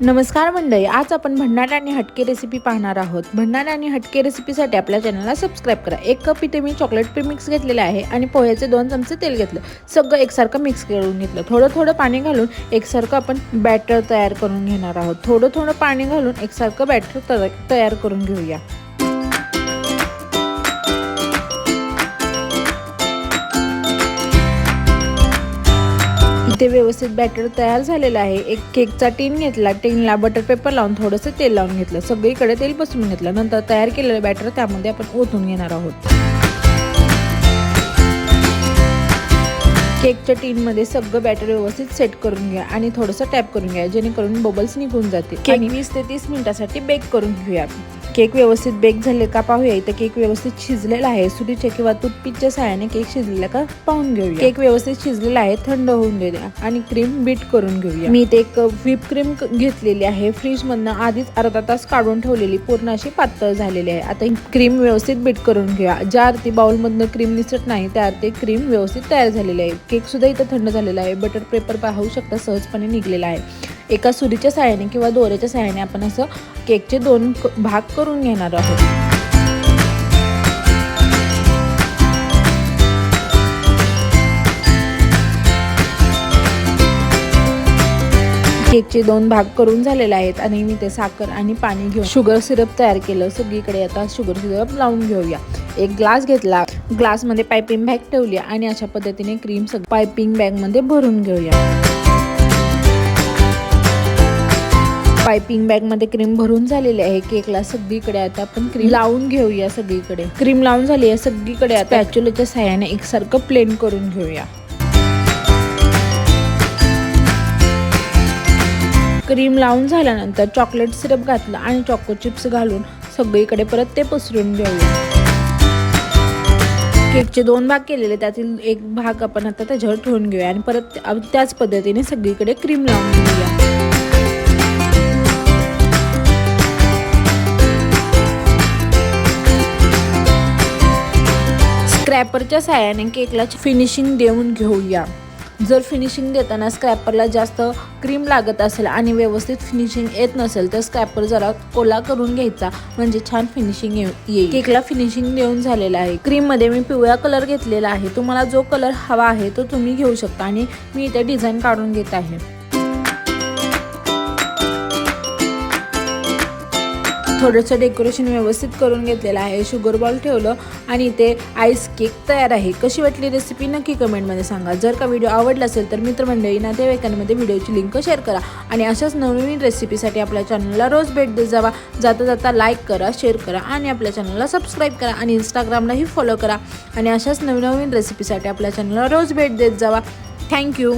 नमस्कार मंडळी आज आपण भंडारा आणि हटके रेसिपी पाहणार आहोत. भंडारा आणि हटके रेसिपीसाठी आपल्या चॅनलला सबस्क्राईब करा. एक कप इथे मी चॉकलेट प्रीमिक्स घेतलेले आहे आणि पोह्याचे दोन चमचे तेल घेतलं. सगळं एकसारखं मिक्स करून घेतलं. थोडं थोडं पाणी घालून एकसारखं आपण बॅटर तयार करून घेणार आहोत. थोडं थोडं पाणी घालून एकसारखं बॅटर तयार करून घेऊया. इथे व्यवस्थित बॅटर तयार झालेलं आहे. एक केकचा टीन घेतला. टीनला बटर पेपर लावून थोडंसं तेल लावून घेतलं. सगळीकडे तेल पसरून घेतलं. नंतर तयार केलेलं बॅटर त्यामध्ये आपण ओतून घेणार आहोत. केकच्या टीनमध्ये सगळं बॅटर व्यवस्थित सेट करून घ्या आणि थोडंसं टॅप करून घ्या. जेणेकरून बबल्स निघून जातील. केक वीस ते तीस मिनिटासाठी बेक करून घेऊया केक व्यवस्थित बेक झाले का पाहूया. इथे केक व्यवस्थित शिजलेला आहे. सुरीच्या किंवा तुटपीठच्या सहाय्याने केक शिजलेला का पाहून घेऊया. केक व्यवस्थित शिजलेला आहे. थंड होऊन देऊया आणि क्रीम बीट करून घेऊया. मी इथे एक व्हिप क्रीम घेतलेली आहे. फ्रीज मधनं आधीच अर्धा तास काढून ठेवलेली. पूर्ण अशी पातळ झालेली आहे. आता क्रीम व्यवस्थित बीट करून घेऊया. ज्या अर्थी बाउल मधनं क्रीम निसट नाही त्या अर्थी क्रीम व्यवस्थित तयार झालेली आहे. केक सुद्धा इथं थंड झालेला आहे. बटर पेपर पाहू शकता सहजपणे निघलेला आहे. एका सुरीच्या सहाय्याने किंवा दोऱ्याच्या सहाय्याने आपण असं केकचे दोन भाग करून घेणार आहोत. केकचे दोन भाग करून झालेले आहेत आणि मी ते साखर आणि पाणी घेऊन शुगर सिरप तयार केलं. सगळीकडे आता शुगर सिरप लावून घेऊया. एक ग्लास घेतला. ग्लासमध्ये पायपिंग बॅग ठेवली आणि अशा पद्धतीने क्रीम सग पायपिंग बॅगमध्ये भरून घेऊया. पायपिंग बॅगमध्ये क्रीम भरून झालेली आहे. केकला सगळीकडे आता आपण क्रीम लावून घेऊया सगळीकडे. क्रीम लावून झाली आहे सगळीकडे आता. पॅच्युलाच्या सहाय्याने एकसारखं प्लेन करून घेऊया. क्रीम लावून झाल्यानंतर चॉकलेट सिरप घातलं आणि चॉको चिप्स घालून सगळीकडे परत ते पसरून घेऊया. केकचे दोन भाग केलेले त्यातील एक भाग आपण आता त्याच्यावर ठेवून घेऊया आणि परत त्याच पद्धतीने सगळीकडे क्रीम लावून घेऊया. स्क्रॅपरच्या साह्याने केकला फिनिशिंग देऊन घेऊया. जर फिनिशिंग देताना स्क्रॅपरला जास्त क्रीम लागत असेल आणि व्यवस्थित फिनिशिंग येत नसेल तर स्क्रॅपर जरा ओला करून घ्यायचा. म्हणजे छान फिनिशिंग येईल. केकला फिनिशिंग देऊन झालेला आहे. क्रीममध्ये मी पिवळा कलर घेतलेला आहे. तुम्हाला जो कलर हवा आहे तो तुम्ही घेऊ शकता आणि मी इथे डिझाईन काढून घेत आहे. थोडंसं डेकोरेशन व्यवस्थित करून घेतलेलं आहे. शुगर बॉल ठेवलं आणि ते आईस केक तयार आहे. कशी वाटली रेसिपी नक्की कमेंटमध्ये सांगा. जर का व्हिडिओ आवडला असेल तर मित्रमंडळी नातेवाईकांमध्ये व्हिडिओची लिंक शेअर करा आणि अशाच नवनवीन रेसिपीसाठी आपल्या चॅनलला रोज भेट देत जावा. जाता जाता लाईक करा शेअर करा आणि आपल्या चॅनलला सबस्क्राईब करा आणि इंस्टाग्रामलाही फॉलो करा. आणि अशाच नवीन नवीन रेसिपीसाठी आपल्या चॅनलला रोज भेट देत जावा. थँक्यू